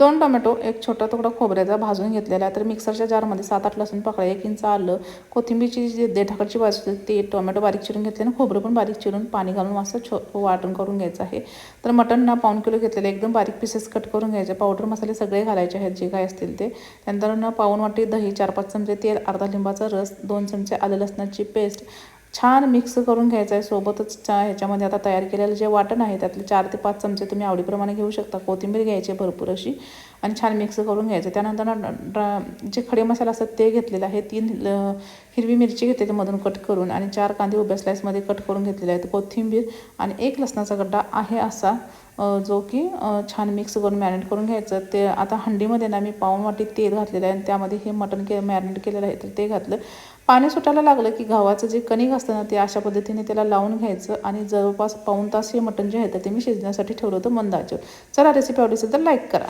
दोन टोमॅटो एक छोटा तुकडा खोबऱ्याचा भाजून घेतलेला आहे. तर मिक्सरच्या जारमध्ये सात आठ लसूण पाकळ्या एक इंच आलं कोथिंबीरची जी देठाकडची बाजू ते टोमॅटो बारीक चिरून घेतले आणि खोबरं पण बारीक चिरून पाणी घालून मस्त छो वाटण करून घ्यायचं आहे. तर मटण ना पाऊन किलो घेतलेलं एकदम बारीक पीसेस कट करून घ्यायचे. पावडर मसाले सगळे घालायचे आहेत जे काय असतील ते. त्यानंतर न पाऊन वाटी दही चार पाच चमचे तेल अर्धा लिंबाचा रस दोन चमचे आलं लसणाची पेस्ट छान मिक्स करून घ्यायचं आहे. सोबतच चा ह्याच्यामध्ये आता तयार केलेलं जे वाटण आहे त्यातले चार ते पाच चमचे तुम्ही आवडीप्रमाणे घेऊ शकता. कोथिंबीर घ्यायची भरपूर अशी. आणि छान मिक्स करून घ्यायचं. त्यानंतर ना ड्रा- जे खडे मसाले असतात ते घेतलेले आहे तीन हिरवी मिरची घेतलेली मधून कट करून आणि चार कांदे उभ्या स्लाईसमध्ये कट करून घेतलेले आहेत. कोथिंबीर आणि एक लसणाचा गड्डा आहे असा जो की छान मिक्स करून मॅरिनेट करून घ्यायचं. ते आता हंडीमध्ये ना मी पाववाटी वाटी तेल घातलेलं आहे आणि त्यामध्ये हे मटण के मॅरिनेट केलेलं आहे. तर ते घातलं. पाणी सुटायला लागलं की गव्हाचं जे कणिक असतं ना ते अशा पद्धतीने त्याला लावून घ्यायचं आणि जवळपास पाऊण तास हे मटण जे आहे तर ते मी शिजण्यासाठी ठेवलं होतं मंदाचं. चला रेसिपी आवडली असेल तर लाईक करा.